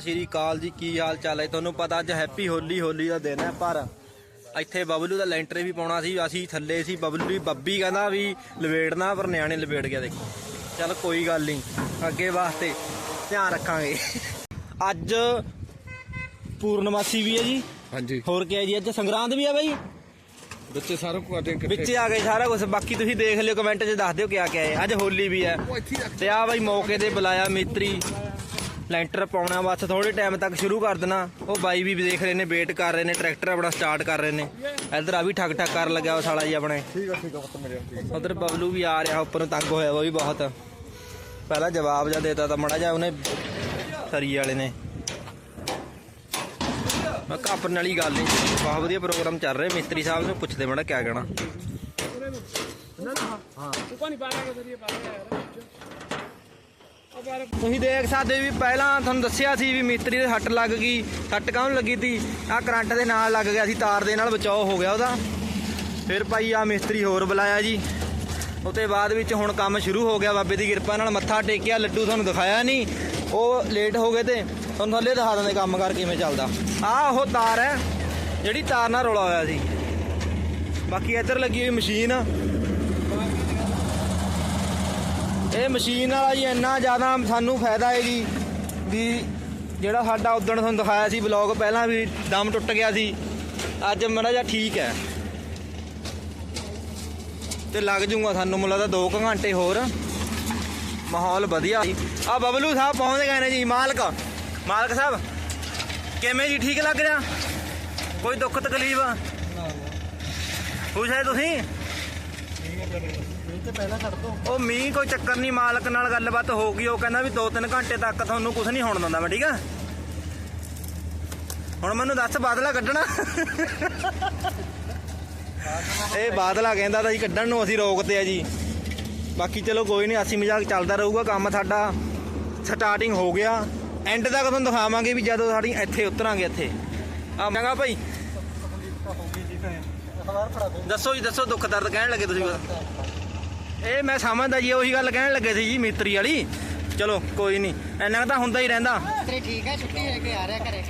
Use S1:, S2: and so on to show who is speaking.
S1: ਸਤਿ ਸ਼੍ਰੀ ਅਕਾਲ ਜੀ ਕੀ ਹਾਲ ਚਾਲ ਹੈ? ਤੁਹਾਨੂੰ ਪਤਾ ਅੱਜ ਹੈਪੀ ਹੋਲੀ ਹੋਲੀ ਦਾ ਦਿਨ ਹੈ ਪਰ ਇੱਥੇ ਬਬਲੂ ਦਾ ਲੈਂਟਰ ਵੀ ਪਾਉਣਾ ਸੀ ਅਸੀਂ ਥੱਲੇ ਸੀ ਬਬਲੂ ਵੀ ਬੱਬੀ ਕਹਿੰਦਾ ਵੀ ਲਵੇੜਨਾ ਪਰ ਨਿਆਣੇ ਲਵੇੜ ਗਿਆ ਦੇਖੋ। ਚੱਲ ਕੋਈ ਗੱਲ ਨਹੀਂ ਅੱਗੇ ਵਾਸਤੇ ਧਿਆਨ ਰੱਖਾਂਗੇ। ਅੱਜ ਪੂਰਨਮਾਸੀ ਵੀ ਹੈ ਜੀ।
S2: ਹਾਂਜੀ।
S1: ਹੋਰ ਕੀ ਹੈ ਜੀ ਅੱਜ ਸੰਗਰਾਂਦ ਵੀ ਹੈ ਬਾਈ।
S2: ਬੱਚੇ ਸਾਰੇ ਕੁਆਟੇ
S1: ਵਿੱਚ ਆ ਗਏ ਸਾਰਾ ਕੁਝ ਬਾਕੀ ਤੁਸੀਂ ਦੇਖ ਲਿਓ ਕਮੈਂਟ 'ਚ ਦੱਸ ਦਿਓ ਕਿਆ ਕਿਆ ਹੈ। ਅੱਜ ਹੋਲੀ ਵੀ ਹੈ। ਤੇ ਆ ਬਾਈ ਮੌਕੇ ਤੇ ਬੁਲਾਇਆ ਮਿਸਤਰੀ। ਲੈਂਟਰ ਪਾਉਣਾ ਬਸ ਥੋੜੇ ਟਾਈਮ ਤੱਕ ਸ਼ੁਰੂ ਕਰ ਦੇਣਾ। ਉਹ ਬਾਈ ਵੀ ਦੇਖ ਰਹੇ ਨੇ ਵੇਟ ਕਰ ਰਹੇ ਨੇ ਟਰੈਕਟਰ ਆਪਣਾ ਸਟਾਰਟ ਕਰ ਰਹੇ ਨੇ। ਇੱਧਰ ਆ ਵੀ ਠੱਕ ਠੱਕ ਕਰਨ ਲੱਗਿਆ ਉਹ ਸਾਲਾ ਜੀ ਆਪਣੇ।
S2: ਠੀਕ ਆ ਠੀਕ ਆ ਪੁੱਤ ਮੇਰੇ
S1: ਉਧਰ ਬਬਲੂ ਵੀ ਆ ਰਿਹਾ ਉੱਪਰੋਂ ਤੰਗ ਹੋਇਆ ਵਾ ਵੀ ਬਹੁਤ। ਪਹਿਲਾਂ ਜਵਾਬ ਜਾਂ ਦੇਤਾ ਤਾਂ ਮੜਾ ਜਾ ਉਹਨੇ ਸਰੀ ਵਾਲੇ ਨੇ। ਮੈਂ ਕਾਪਰਨ ਵਾਲੀ ਗੱਲ ਨਹੀਂ ਬਹੁਤ ਵਧੀਆ ਪ੍ਰੋਗਰਾਮ ਚੱਲ ਰਿਹਾ ਮਿਸਤਰੀ ਸਾਹਿਬ ਨੂੰ ਪੁੱਛਦੇ ਮੜਾ ਕਿਆ ਕਹਿਣਾ। ਤੁਸੀਂ ਦੇਖ ਸਕਦੇ ਵੀ ਪਹਿਲਾਂ ਤੁਹਾਨੂੰ ਦੱਸਿਆ ਸੀ ਵੀ ਮਿਸਤਰੀ ਦੇ ਹੱਟ ਲੱਗ ਗਈ। ਹੱਟ ਕਾਹਨੂੰ ਲੱਗੀ ਤੀ? ਆ ਕਰੰਟ ਦੇ ਨਾਲ ਲੱਗ ਗਿਆ ਸੀ, ਤਾਰ ਦੇ ਨਾਲ ਬਚਾਓ ਹੋ ਗਿਆ ਉਹਦਾ। ਫਿਰ ਭਾਈ ਆ ਮਿਸਤਰੀ ਹੋਰ ਬੁਲਾਇਆ ਜੀ। ਉਤੇ ਬਾਅਦ ਵਿੱਚ ਹੁਣ ਕੰਮ ਸ਼ੁਰੂ ਹੋ ਗਿਆ ਬਾਬੇ ਦੀ ਕਿਰਪਾ ਨਾਲ। ਮੱਥਾ ਟੇਕਿਆ, ਲੱਡੂ ਤੁਹਾਨੂੰ ਦਿਖਾਇਆ ਨਹੀਂ ਉਹ ਲੇਟ ਹੋ ਗਏ ਤੇ ਤੁਹਾਨੂੰ ਥੱਲੇ ਦਿਖਾ ਦਿੰਦੇ ਕੰਮ ਕਰ ਕਿਵੇਂ ਚੱਲਦਾ। ਆ ਉਹ ਤਾਰ ਹੈ, ਜਿਹੜੀ ਤਾਰ ਨਾਲ ਰੋਲਾ ਹੋਇਆ ਸੀ। ਬਾਕੀ ਇੱਧਰ ਲੱਗੀ ਹੋਈ ਮਸ਼ੀਨ। ਇਹ ਮਸ਼ੀਨ ਵਾਲਾ ਜੀ ਇੰਨਾ ਜ਼ਿਆਦਾ ਸਾਨੂੰ ਫਾਇਦਾ ਹੈ ਜੀ, ਵੀ ਜਿਹੜਾ ਸਾਡਾ ਉਦੋਂ ਤੁਹਾਨੂੰ ਦਿਖਾਇਆ ਸੀ ਬਲੌਗ ਪਹਿਲਾਂ ਵੀ ਦਮ ਟੁੱਟ ਗਿਆ ਸੀ, ਅੱਜ ਮਾੜਾ ਜਿਹਾ ਠੀਕ ਹੈ। ਤੇ ਲੱਗ ਜੂਗਾ ਸਾਨੂੰ ਮੁੱਲਾ ਦਾ 2 ਘੰਟੇ ਹੋਰ। ਮਾਹੌਲ ਵਧੀਆ ਆ ਬਬਲੂ ਸਾਹਿਬ ਪਹੁੰਚ ਗਏ ਨੇ ਜੀ, ਮਾਲਕ। ਮਾਲਕ ਸਾਹਿਬ, ਕਿਵੇਂ ਜੀ, ਠੀਕ ਲੱਗ ਰਿਹਾ? ਕੋਈ ਦੁੱਖ ਤਕਲੀਫ? ਖੁਸ਼ ਹੈ ਤੁਸੀਂ? ਉਹ ਮੀਂਹ ਕੋਈ ਚੱਕਰ ਨਹੀਂ ਮਾਲਕ ਨਾਲ ਗੱਲਬਾਤ ਹੋ ਗਈ ਉਹ ਕਹਿੰਦਾ ਵੀ 2-3 ਘੰਟੇ ਤੱਕ ਤੁਹਾਨੂੰ ਕੁਝ ਨਹੀਂ ਹੋਣ ਦਿੰਦਾ ਮੈਂ ਠੀਕ ਆ? ਹੁਣ ਮੈਨੂੰ ਦੱਸ ਬਾਦਲਾ ਕੱਢਣਾ? ਇਹ ਬਾਦਲਾ ਕਹਿੰਦਾ ਤਾਂ ਜੀ ਕੱਢਣ ਨੂੰ ਅਸੀਂ ਰੋਕਦੇ ਆ ਜੀ। ਬਾਕੀ ਚਲੋ ਕੋਈ ਨਹੀਂ ਅਸੀਂ ਮਜ਼ਾਕ ਚੱਲਦਾ ਰਹੂਗਾ ਕੰਮ ਸਾਡਾ ਸਟਾਰਟਿੰਗ ਹੋ ਗਿਆ। ਐਂਡ ਤੱਕ ਤੁਹਾਨੂੰ ਦਿਖਾਵਾਂਗੇ ਵੀ ਜਦੋਂ ਸਾਡੀ ਇੱਥੇ ਉਤਰਾਂਗੇ ਇੱਥੇ। ਆ ਮਹਿੰਗਾ ਭਾਈ। ਦੱਸੋ ਜੀ ਦੱਸੋ ਦੁੱਖ ਦਰਦ ਕਹਿਣ ਲੱਗੇ ਤੁਸੀਂ। ਇਹ ਮੈਂ ਸਮਝਦਾ ਜੀ ਉਹੀ ਗੱਲ ਕਹਿਣ ਲੱਗੇ ਸੀ ਜੀ, ਮਿਸਤਰੀ ਵਾਲੀ। ਚਲੋ, ਕੋਈ ਨਹੀਂ। ਇੰਨਾ ਕੁ ਤਾਂ ਹੁੰਦਾ ਹੀ ਰਹਿੰਦਾ।
S3: ਤੇਰੀ ਠੀਕ ਹੈ, ਛੁੱਟੀ ਲੈ ਕੇ ਆ ਰਿਹਾ ਘਰੇ।